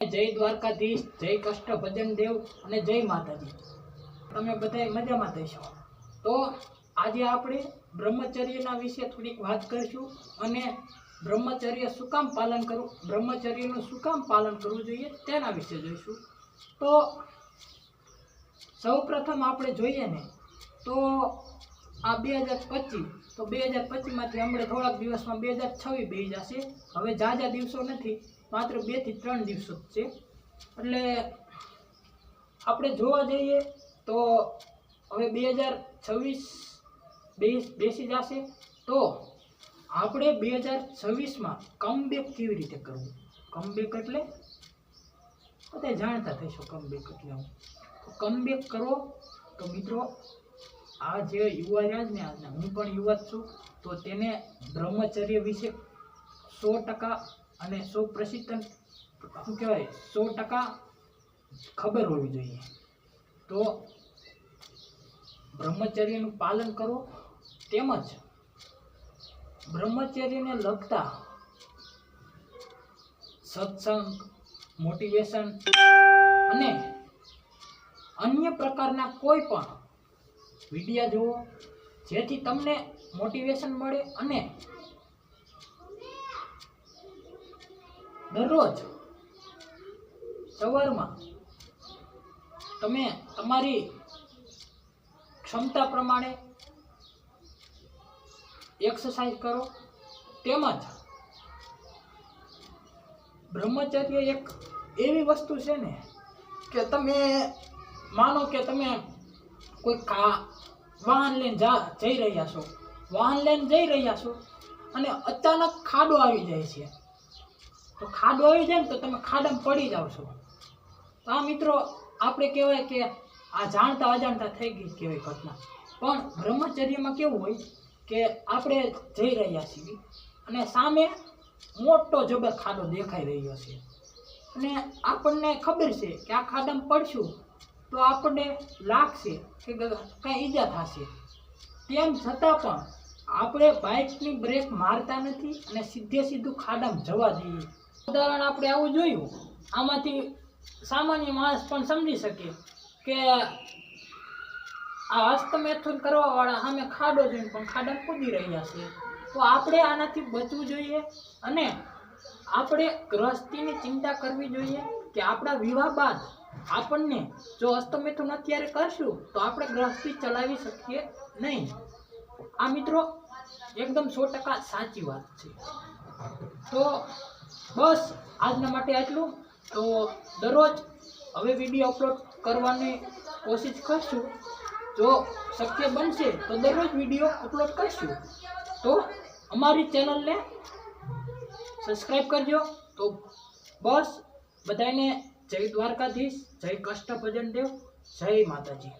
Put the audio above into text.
જય દ્વારકાધીશ, જય કષ્ટભજન દેવ અને જય માતાજી. તમે બધા મજામાં થશો તો આજે આપણે બ્રહ્મચર્યના વિશે થોડીક વાત કરીશું અને બ્રહ્મચર્ય શું કામ પાલન કરવું, બ્રહ્મચર્યનું શું કામ પાલન કરવું જોઈએ તેના વિશે જોઈશું. તો સૌ પ્રથમ આપણે જોઈએ ને, તો આ બે હજાર પચીસ. તો બે હજાર પચીસમાંથી હમણાં થોડાક દિવસમાં બે હજાર છવ્વીસ બે જશે. હવે ઝાઝા દિવસો નથી, માત્ર બેથી ત્રણ દિવસો જ છે. એટલે આપણે જોવા જઈએ તો હવે બે હજાર છવ્વીસ બેસી જશે. તો આપણે બે હજાર છવ્વીસમાં કમબેક કેવી રીતે કરવું? કમબેક એટલે બધા જાણતા થઈશું કમબેક એટલે હું કમબેક કરો. તો મિત્રો આ જે યુવા રહ્યા ને આજના હું પણ યુવા છું, તો તેને બ્રહ્મચર્ય વિશે સો ટકા અને સો પ્રસિદ્ધ શું કહેવાય, સો ટકા ખબર હોવી જોઈએ. તો બ્રહ્મચર્યનું પાલન કરો, તેમજ બ્રહ્મચર્યને લગતા સત્સંગ મોટિવેશન અને અન્ય પ્રકારના કોઈ પણ વિડીયા જુઓ, જેથી તમને મોટિવેશન મળે અને દરરોજ સવારમાં તમે તમારી ક્ષમતા પ્રમાણે એક્સરસાઇઝ કરો. તેમજ બ્રહ્મચર્ય એક એવી વસ્તુ છે ને કે તમે માનો કે તમે કોઈ કા, વાહન લઈને જા, જઈ રહ્યા છો. વાહન લઈને જઈ રહ્યા છો અને અચાનક ખાડો આવી જાય છે. તો ખાડો આવી જાય ને તો તમે ખાડામાં પડી જાઓ છો. તો આ મિત્રો આપણે કહેવાય કે આ જાણતા અજાણતા થઈ ગઈ કહેવાય ઘટના. પણ બ્રહ્મચર્યમાં કેવું હોય કે આપણે જઈ રહ્યા છીએ અને સામે મોટો જબર ખાડો દેખાઈ રહ્યો છે. અને આપણને ખબર છે કે આ ખાડામાં પડશું તો આપણને લાગશે કે કંઈ ઈજા થશે. તેમ છતાં પણ આપણે બાઇકની બ્રેક મારતા નથી અને સીધે સીધું ખાડામાં જવા દઈએ ઉદાહરણ આપણે આવું જોયું. આમાંથી સામાન્ય માણસ પણ સમજી શકે કે આ હસ્તમેથુન કરવાવાળા સામે ખાડો જોઈને પણ ખાડામાં કૂદી રહ્યા છે. તો આપણે આનાથી બચવું જોઈએ અને આપણે ગ્રહસ્થીની ચિંતા કરવી જોઈએ કે આપણા વિવાહ બાદ આપણને જો હસ્તમેથુન અત્યારે કરશું? તો આપણે ગ્રહસ્થી ચલાવી શકીએ નહીં. આ મિત્રો, એકદમ સો ટકા સાચી વાત છે. તો બસ, આજના માટે આટલું. તો દરરોજ હવે વીડિયો અપલોડ કરવાની કોશિશ કરશું. જો શક્ય બનશે, તો દરરોજ વીડિયો અપલોડ કરશું. તો અમારી ચેનલને સબસ્ક્રાઈબ કરજો. તો બસ, બધાને જય દ્વારકાધીશ જય કષ્ટભજન દેવ જય માતાજી.